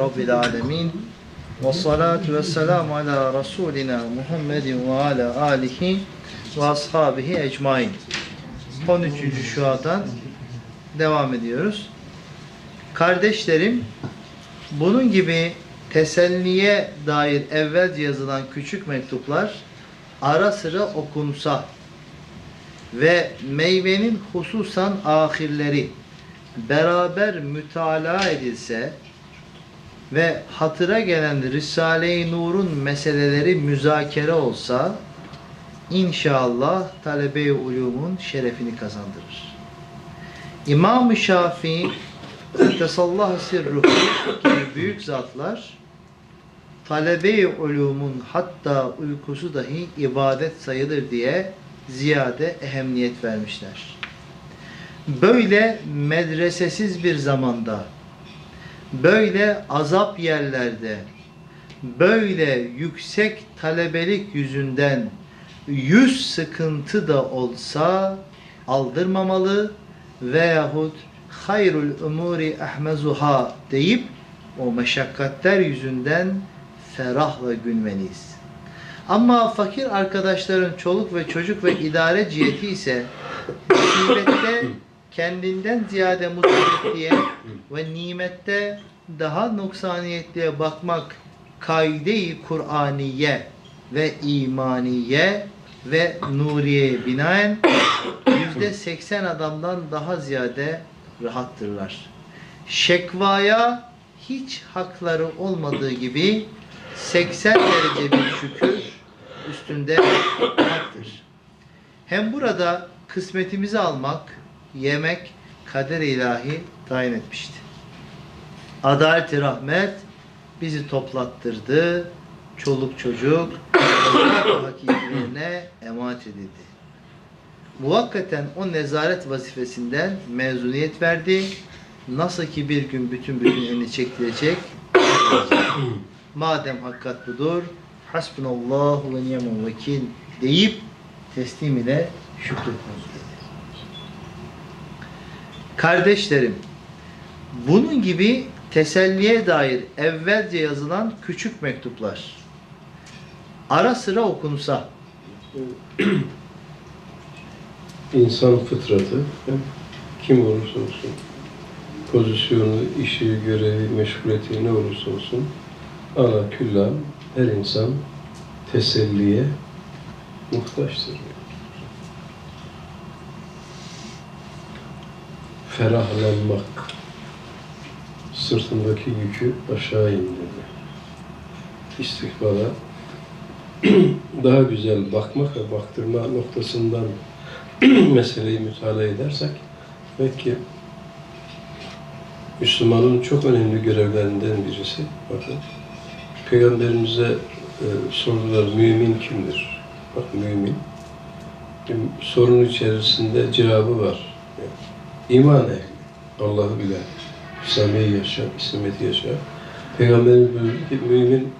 Rabbil Alemin. Ve salatu ve selamu ala Resulina Muhammedin ve ala alihi ve ashabihi ecmain. 13. şuadan devam ediyoruz. Kardeşlerim, bunun gibi teselliye dair evvelce yazılan küçük mektuplar ara sıra okunsa ve meyvenin hususan ahirleri beraber mütalaa edilse ve hatıra gelen Risale-i Nur'un meseleleri müzakere olsa inşallah talebe-i ulumun şerefini kazandırır. İmam-ı Şafii Tesallahu sirruhu gibi büyük zatlar talebe-i ulumun hatta uykusu dahi ibadet sayılır diye ziyade ehemmiyet vermişler. Böyle medresesiz bir zamanda, böyle azap yerlerde, böyle yüksek talebelik yüzünden yüz sıkıntı da olsa aldırmamalı veyahut hayrul umuri ahmezuha deyip o meşakkatler yüzünden ferahla gülmeliyiz. Ama fakir arkadaşların çoluk ve çocuk ve idare ciheti ise musibette kendinden ziyade musibetliye ve nimette daha noksaniyetliye bakmak kaide-i Kur'aniye ve imaniye ve nuriye binaen yüzde seksen adamdan daha ziyade rahattırlar. Şekvaya hiç hakları olmadığı gibi 80 derece bir şükür üstünde haktır. Hem burada kısmetimizi almak, yemek kader ilahi tayin etmişti. Adalet-i rahmet bizi toplattırdı. Çoluk çocuk hakiklerine emanet edildi. Muvakkaten o nezaret vazifesinden mezuniyet verdi. Nasıl ki bir gün bütün bütün elini çektirecek. Madem hakikat budur, hasbunallahu ve ni'mel vekil deyip teslim ile şükretmemiz dedi. Kardeşlerim, bunun gibi teselliye dair evvelce yazılan küçük mektuplar ara sıra okunsa İnsan fıtratı kim olursa olsun, pozisyonu, işi, görevi, meşguliyeti ne olursa olsun ala küllam her insan teselliye muhtaçtır. Ferahlanmak, sırtındaki yükü aşağı indirmek, istikbala daha güzel bakmak ve baktırma noktasından meseleyi mütalaa edersek belki Müslümanın çok önemli görevlerinden birisi bakın Peygamberimize e, sordular mümin kimdir? Bak mümin. Sorunun içerisinde cevabı var. İman ehli. Allah'ı bilen. İslamiye yaşa, İslamiyet'i yaşa. Peygamberimiz buyurdu ki mümin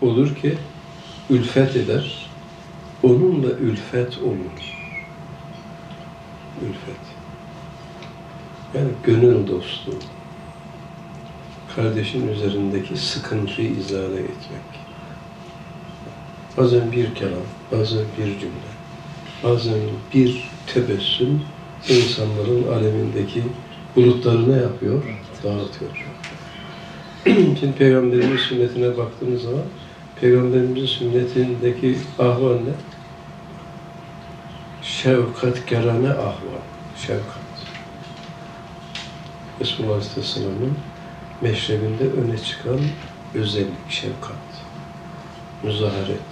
olur ki ülfet eder. Onunla ülfet olur. Ülfet. Yani gönül dostu. Kardeşin üzerindeki sıkıntıyı izale etmek. Bazen bir kelam, bazen bir cümle, bazen bir tebessüm insanların alemindeki bulutları ne yapıyor? Dağıtıyor. Şimdi Peygamberimiz sünnetine baktığımız zaman Peygamberimizin sünnetindeki ahval ne? Şefkat kerane ahval. Şefkat. Resulullah Aleyhisselam'ın meşrebinde öne çıkan özellik, şefkat, müzaharet,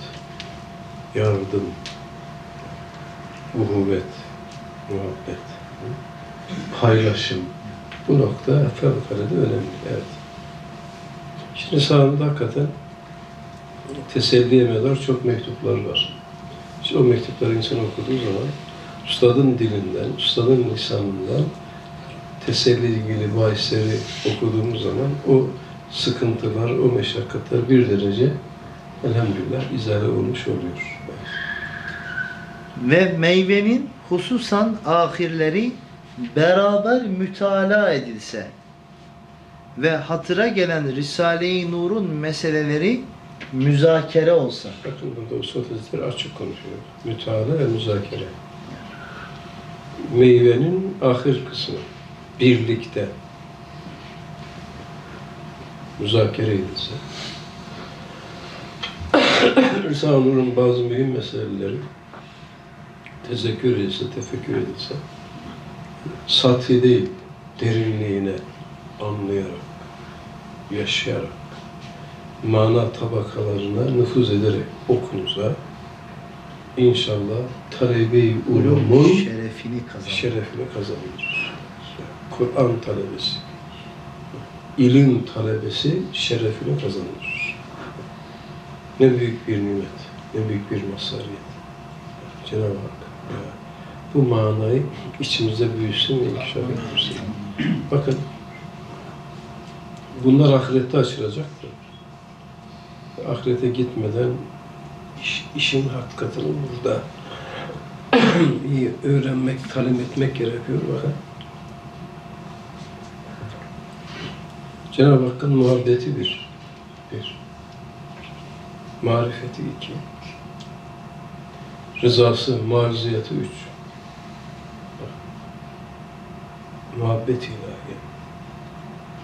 yardım, uhuvvet, muhabbet, paylaşım. Bu nokta fevkalade önemli. Evet. Şimdi sağında hakikaten teselli emeler çok mektuplar var. İşte o mektupları insan okuduğu zaman ustadın dilinden, ustadın lisanından teselli ilgili bahisleri okuduğumuz zaman o sıkıntılar, o meşakkatler bir derece elhamdülillah izale olmuş oluyor. ve meyvenin hususan ahirleri beraber mütalaa edilse ve hatıra gelen Risale-i Nur'un meseleleri müzakere olsa. Bakın burada Usul Hazretleri açık konuşuyor. Müteala ve müzakere. Meyvenin ahir kısmı. Birlikte. Müzakere edilse. Risale-i Nur'un bazı mühim meseleleri tezekkür edilse, tefekkür edilse sathi değil, derinliğine anlayarak, yaşayarak, mana tabakalarına nüfuz ederek okunsa inşallah talebe-i ulumun şerefini kazanır. şerefini kazanır. Kur'an talebesi, ilim talebesi şerefini kazanır. Ne büyük bir nimet, ne büyük bir mazhariyet. Cenab-ı Hak bu manayı içimizde büyüsün ve inkişaf ettirsin. Bakın, bunlar ahirette açılacaktır. Ahirete gitmeden iş, işin hakikatini burada iyi öğrenmek, talim etmek gerekiyor. Bakın. Cenab-ı Hakk'ın muhabbeti bir. Bir. Marifeti iki. Rızası, maruziyatı üç. Muhabbet ilahi.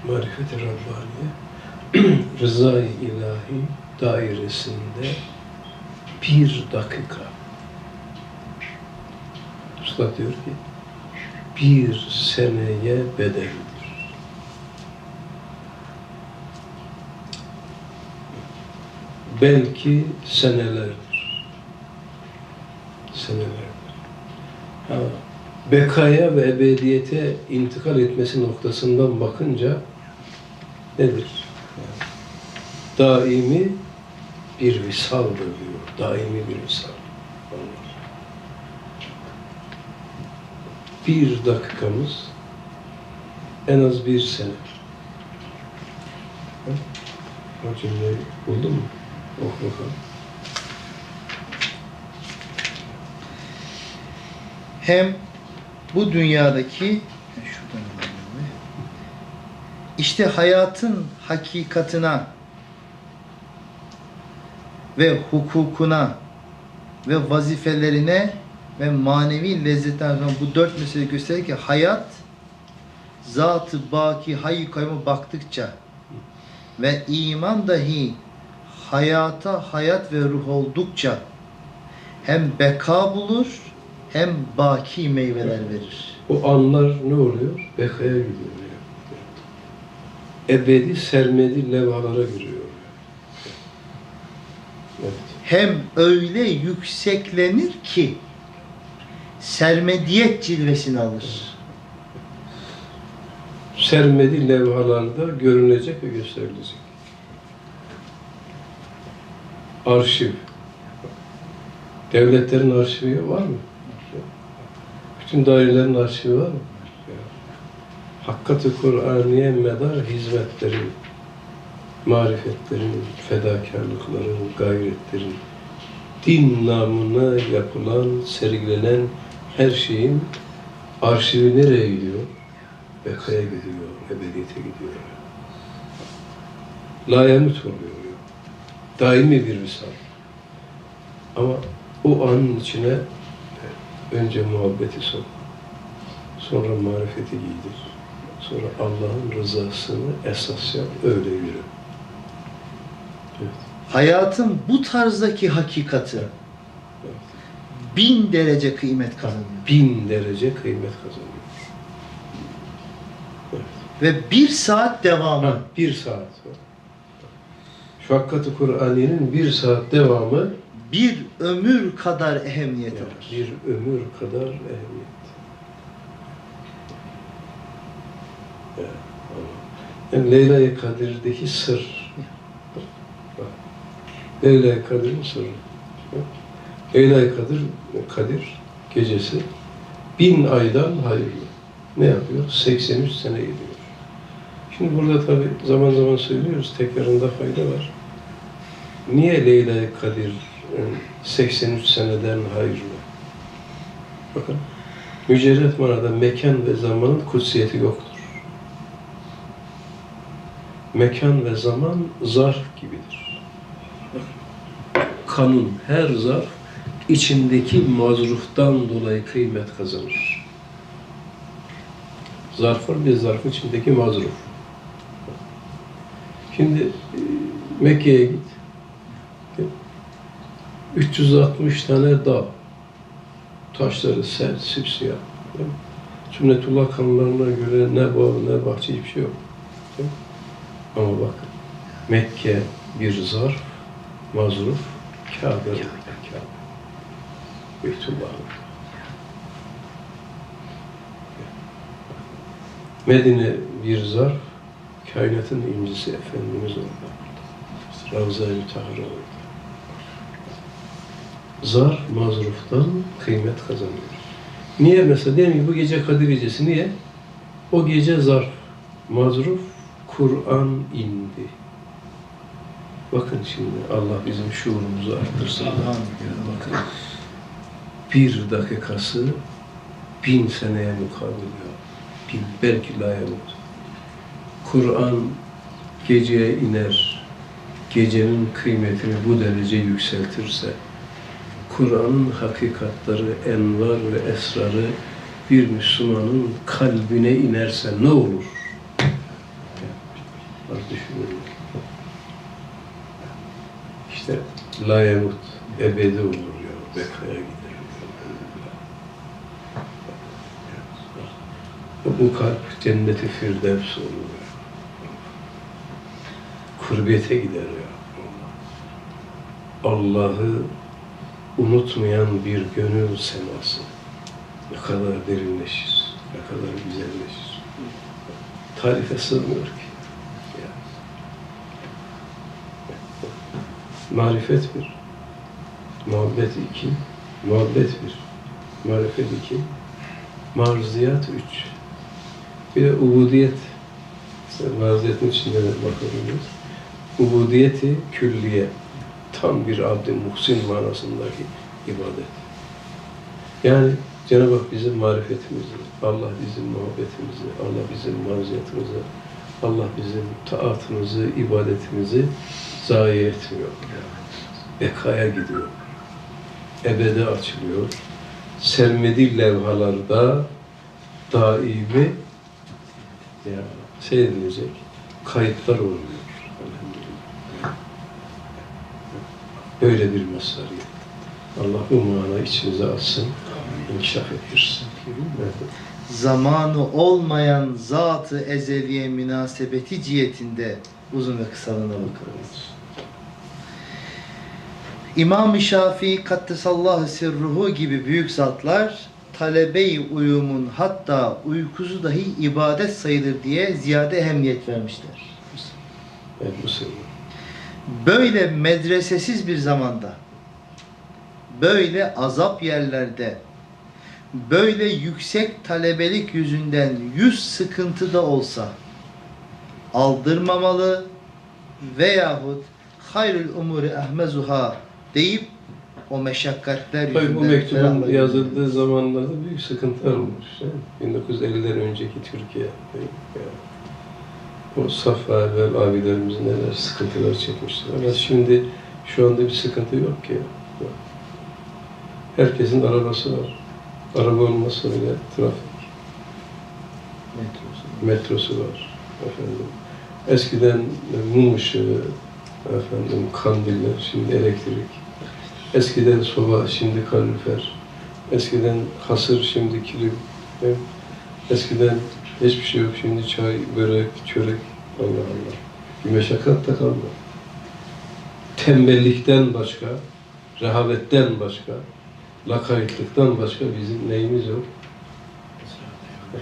Marifeti Rabbaniye. Rızayı ilahi dairesinde bir dakika Usta diyor ki bir seneye bedeldir. Belki senelerdir. Senelerdir. Ha, bekaya ve ebediyete intikal etmesi noktasından bakınca nedir? Daimi bir visaldır diyor. Daimi bir visal. Bir dakikamız en az bir sene. O cümleyi buldun mu? Oku bakalım. Hem bu dünyadaki işte hayatın hakikatına ve hukukuna ve vazifelerine ve manevi lezzetlerden sonra bu dört mesele gösterir ki hayat zatı baki hayy kayyuma baktıkça ve iman dahi hayata hayat ve ruh oldukça hem beka bulur hem baki meyveler verir. O anlar ne oluyor? Bekaya gidiyor. Ebedi sermedi levhalara giriyor. Evet. Hem öyle yükseklenir ki sermediyet cilvesini alır. Sermedi levhalarda görünecek ve gösterilecek. Arşiv. Devletlerin arşivi var mı? Bütün dairelerin arşivi var mı? Hakkat-ı Kur'aniye medar hizmetlerin, marifetlerin, fedakarlıkların, gayretlerin, din namına yapılan, sergilenen her şeyin arşivi nereye gidiyor? Bekaya gidiyor, ebediyete gidiyor. Layamut oluyor. Daimi bir misal. Ama o anın içine önce muhabbeti sok. Sonra marifeti giydir. Sonra Allah'ın rızasını esas yap, öyle yürü. Evet. Hayatın bu tarzdaki hakikati bin derece kıymet kazanıyor. Bin derece kıymet kazanıyor. Ve bir saat devamı Ha, bir saat. Şu Hakkat-ı Kur'aniye'nin bir saat devamı bir ömür kadar ehemmiyet yani alır. bir ömür kadar ehemmiyet. Yani, yani Leyla-i Kadir'deki sır. Leyla-i Kadir'in sırrı. Leyla-i Kadir, Kadir gecesi bin aydan hayırlı. Ne yapıyor? 83 sene gidiyor. Şimdi burada tabi zaman zaman söylüyoruz, tekrarında fayda var. Niye Leyla-i Kadir 83 seneden hayırlı? Bakın, mücerret manada mekan ve zamanın kutsiyeti yoktur. mekan ve zaman zarf gibidir. Kanun, her zarf içindeki mazruftan dolayı kıymet kazanır. Zarf var, bir zarfın içindeki mazruf. Şimdi e, Mekke'ye git. 360 tane dağ. Taşları sert, sipsiyah. Sünnetullah kanunlarına göre ne bağ, ne bahçe hiçbir şey yok. Ama bakın, Mekke bir zarf, mazruf, Kabe, Kabe. Beytullah. Medine bir zarf, kainatın incisi Efendimiz orada. Ravza-i Mütahhara orada. Zar mazruftan kıymet kazanıyor. Niye mesela diyelim ki bu gece Kadir Gecesi niye? O gece zarf, mazruf, Kur'an indi. Bakın şimdi Allah bizim şuurumuzu arttırsın. Bakın bir dakikası bin seneye mukabil ya. Bin, belki la yamut. Kur'an geceye iner, gecenin kıymetini bu derece yükseltirse, Kur'an'ın hakikatları, envar ve esrarı bir Müslümanın kalbine inerse ne olur? Az düşünün. İşte la yamut, ebedi olur ya, bekaya gider. Bu kalp cenneti firdevs olur. Kurbiyete gider ya. Allah'ı unutmayan bir gönül seması ne kadar derinleşir, ne kadar güzelleşir. Tarife sığmıyor ki. Marifet bir, muhabbet iki, muhabbet bir, marifet iki, marziyat üç. Bir de ubudiyet. İşte marziyetin içinde de bakabiliriz. Ubudiyeti külliye. Tam bir abd muhsin manasındaki ibadet. Yani Cenab-ı Hak bizim marifetimizi, Allah bizim muhabbetimizi, Allah bizim marziyatımızı, Allah bizim taatımızı, ibadetimizi zayi etmiyor. Bekaya gidiyor. Ebede açılıyor. Sermedi levhalarda daimi ya seyredilecek kayıtlar oluyor. Elhamdülillah. Böyle bir mazhariyet. Allah bu mana içimize atsın, inkişaf ettirsin. Evet. Zamanı olmayan zatı ezeliye münasebeti cihetinde uzun ve kısalığına bakarız. İmam-ı Şafii Kaddesallahu sirruhu gibi büyük zatlar talebe-i uyumun hatta uykusu dahi ibadet sayılır diye ziyade ehemmiyet vermişler. Evet, bu senin. Böyle medresesiz bir zamanda, böyle azap yerlerde, böyle yüksek talebelik yüzünden yüz sıkıntı da olsa aldırmamalı veyahut hayrül umuri ahmezuha deyip o meşakkatler yüzünden Tabii bu mektubun yazıldığı zamanlarda büyük sıkıntılar olmuş. değil mi? 1950'ler önceki Türkiye. O Safa ve abilerimiz neler sıkıntılar çekmişler. Ama şimdi şu anda bir sıkıntı yok ki. Herkesin arabası var. Araba olmasa bile trafik, metrosu var. Efendim. Eskiden mum ışığı, efendim kandiller, şimdi elektrik. Eskiden soba, şimdi kalorifer. Eskiden hasır, şimdi kilim. Eskiden hiçbir şey yok, şimdi çay, börek, çörek. Allah Allah. Bir meşakkat da kalmadı. Tembellikten başka, rehavetten başka, lakaytlıktan başka bizim neyimiz yok?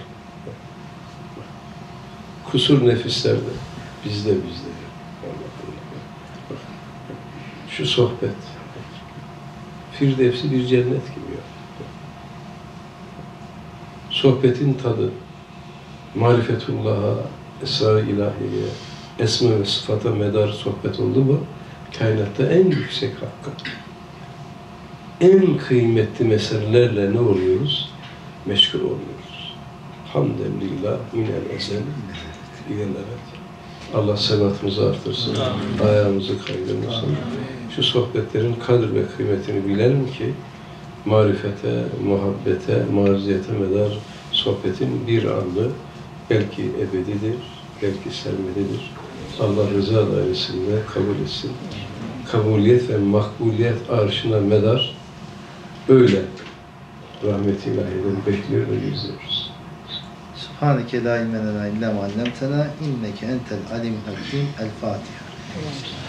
Kusur nefislerde, bizde bizde. Şu sohbet, Firdevs'i bir cennet gibi ya. Sohbetin tadı, marifetullah'a, esrar-ı ilahiye, esma ve sıfata medar sohbet oldu mu, kainatta en yüksek hakkı, en kıymetli meselelerle ne oluyoruz? Meşgul oluyoruz. Hamdülillah minel ezel ilel ebed. Allah sebatımızı artırsın. Ayağımızı kaydırmasın. Şu sohbetlerin kadir ve kıymetini bilelim ki marifete, muhabbete, maruziyete medar sohbetin bir anı belki ebedidir, belki sermedidir. Allah rıza dairesinde kabul etsin. Kabuliyet ve makbuliyet arşına medar öyle rahmet ilahiden bekliyor ve izliyoruz. Subhaneke la ilme lena illa ma allamtena inneke entel alim hakim. El Fatiha.